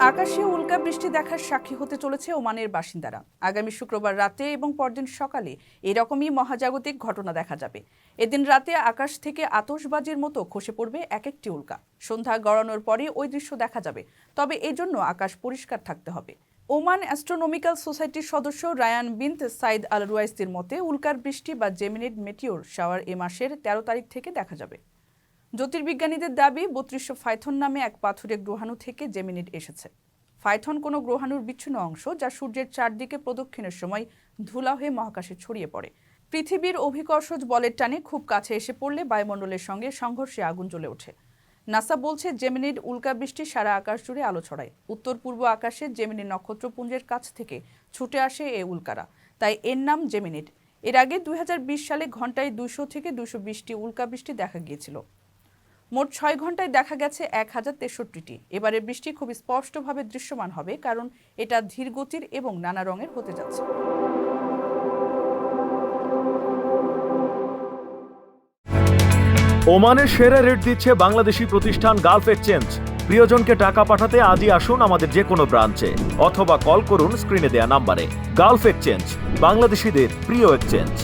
আকাশে উল্কা বৃষ্টি দেখার সাক্ষী হতে চলেছে ওমানের বাসিন্দারা। আগামী শুক্রবার রাতে এবং পরদিন সকালে এরকমই মহাজাগতিক ঘটনা দেখা যাবে। এদিন রাতে আকাশ থেকে আতশবাজির মতো খসে পড়বে এক একটি উল্কা। সন্ধ্যা গড়ানোর পরে ওই দৃশ্য দেখা যাবে, তবে এজন্য আকাশ পরিষ্কার থাকতে হবে। ওমান অ্যাস্ট্রোনমিক্যাল সোসাইটির সদস্য রায়ান বিন্ত সাইদ আল রুয়াইসির মতে, উল্কার বৃষ্টি বা জেমিনেট মেটিওর শাওয়ার এ মাসের তেরো তারিখ থেকে দেখা যাবে। জ্যোতির্বিজ্ঞানীদের দাবি, বত্রিশশো ফাইথন নামে এক পাথুরে গ্রহাণু থেকে জেমিনিট এসেছে। ফাইথন কোনো গ্রহাণুর বিচ্ছিন্ন অংশ যা সূর্যের চারদিকে প্রদক্ষিণের সময় ধুলা হয়ে মহাকাশে ছড়িয়ে পড়ে। পৃথিবীর অভিকর্ষজ বলের টানে খুব কাছে এসে পড়লে বায়ুমণ্ডলের সঙ্গে সংঘর্ষে আগুন জ্বলে ওঠে। নাসা বলছে, জেমিনির উল্কা বৃষ্টি সারা আকাশ জুড়ে আলো ছড়ায়। উত্তর পূর্ব আকাশে জেমিনি নক্ষত্রপুঞ্জের কাছ থেকে ছুটে আসে এ উল্কারা। তাই এর নাম জেমিনিট এর আগে দুই হাজার বিশ সালে ঘন্টায় দুশো থেকে দুশো বিশটি উল্কা বৃষ্টি দেখা গিয়েছিল। মোট ছয় ঘন্টায় দেখা গেছে এক হাজার তেষট্টিটি। এবারে বৃষ্টি খুব স্পষ্টভাবে দৃশ্যমান হবে, কারণ এটা ধীর গতির এবং নানা রঙের হতে যাচ্ছে। ওমানের সেরা রেট দিচ্ছে বাংলাদেশি প্রতিষ্ঠান গালফ এক্সচেঞ্জ। প্রিয়জনকে টাকা পাঠাতে আজই আসুন আমাদের যে কোনো ব্রাঞ্চে, অথবা কল করুন স্ক্রিনে দেয়া নাম্বারে। গালফ এক্সচেঞ্জ, বাংলাদেশিদের প্রিয় এক্সচেঞ্জ।